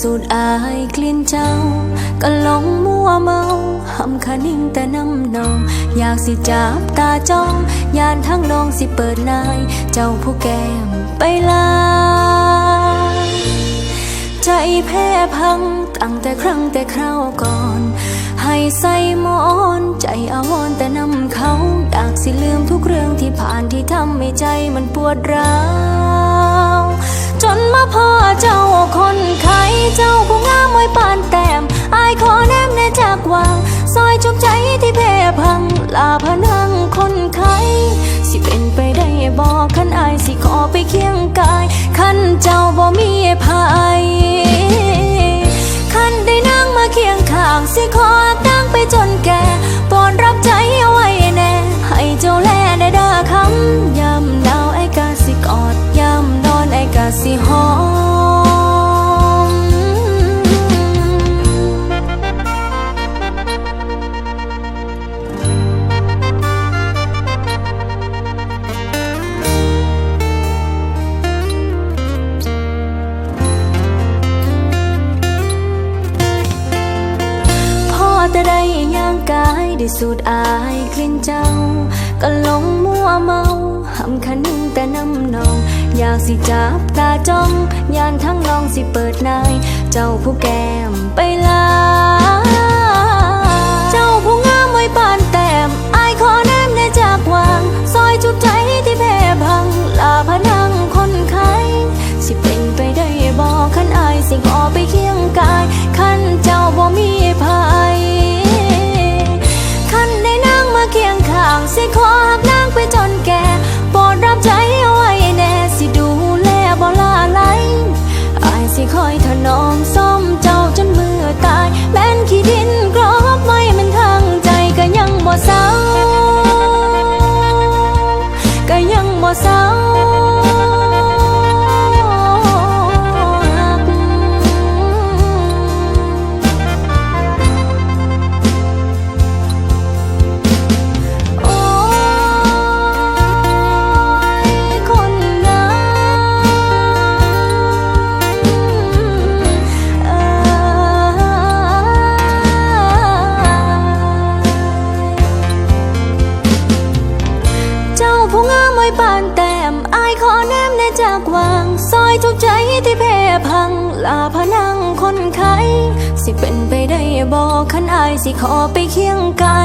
สูดอายกลิ่นเจ้า ก็หลงมัวเมาหำคะนิ่งแต่น้ำนอง อยากสิจับตาจ้อง ยานทั้งน้องสิเปิดนาย เจ้าผู้แก้มไปลาใจแพ้พังตั้งแต่ครั้งแต่คราวก่อน ให้ใส่หมอนใจอาวรแต่นำเขาอยากสิลืมทุกเรื่องที่ผ่านที่ทำให้ใจมันปวดร้าว คนไข้เจ้าผู้งามมวยปานแต้มอายขอแนมแน่จากวางซอยจุบใจที่แพ้พัง ลาพนังคนไข้สิเป็นไปได้บอกขันอายสิขอไปเคียงกายขันเจ้าบ่มีภัยคันได้นั่งมาเคียงข้างสิขอตั้งไปจนแก่ปอนรับใจเอาไว้แน่ ให้เจ้าแลได้ด้อคำยามหนาวไอ้กาสิกอดยามนอนไอ้กาสิหอ ได้สูดอายกลิ่นเจ้า ก็หลงมัวเมาหำคันนิ่งแต่น้ำนอง อยากสิจับตาจ้องยานทั้งลองสิเปิดนาย เจ้าผู้แก้มไปลา สิคอยถนอมซ้อ ที่แพ้พังลาพนังคนไข้สิเป็นไปได้บอกขันอายสิขอไปเคียงกา